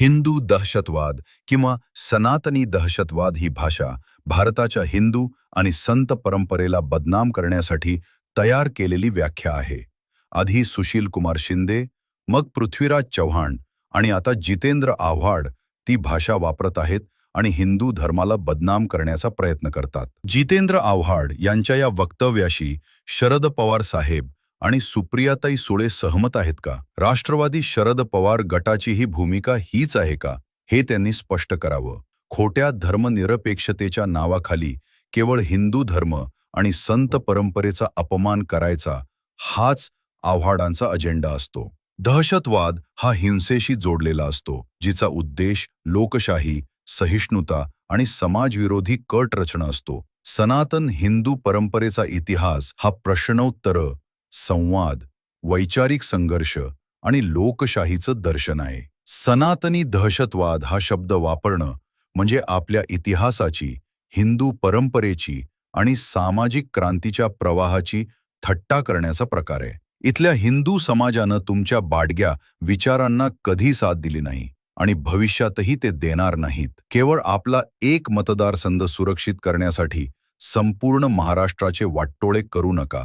हिंदू दहशतवाद किंवा सनातनी दहशतवाद ही भाषा भारताच्या हिंदू आणि संत परंपरेला बदनाम करण्यासाठी तयार केलेली व्याख्या आहे. आधी सुशील कुमार शिंदे मग पृथ्वीराज चव्हाण आणि आता जितेंद्र आव्हाड ती भाषा वापरत आहेत आणि हिंदू धर्माला बदनाम करण्याचा प्रयत्न करतात. जितेंद्र आव्हाड यांच्या या वक्तव्याशी शरद पवार साहेब आणि सुप्रियाताई सुळे सहमत आहेत का? राष्ट्रवादी शरद पवार गटाची ही भूमिका हीच आहे का? हे त्यांनी स्पष्ट करावं. खोट्या धर्मनिरपेक्षतेच्या नावाखाली केवळ हिंदू धर्म आणि संत परंपरेचा अपमान करायचा हाच आव्हाडांचा अजेंडा असतो. दहशतवाद हा हिंसेशी जोडलेला असतो जिचा उद्देश लोकशाही सहिष्णुता आणि समाजविरोधी कट रचना असतो. सनातन हिंदू परंपरेचा इतिहास हा प्रश्नोत्तर संवाद वैचारिक संघर्ष आणि लोकशाहीचं दर्शन आहे. सनातनी दहशतवाद हा शब्द वापरणं म्हणजे आपल्या इतिहासाची हिंदू परंपरेची आणि सामाजिक क्रांतीच्या प्रवाहाची थट्टा करण्याचा प्रकार आहे. इथल्या हिंदू समाजानं तुमच्या बाडग्या विचारांना कधी साथ दिली नाही आणि भविष्यातही ते देणार नाहीत. केवळ आपला एक मतदारसंघ सुरक्षित करण्यासाठी संपूर्ण महाराष्ट्राचे वाटोळे करू नका.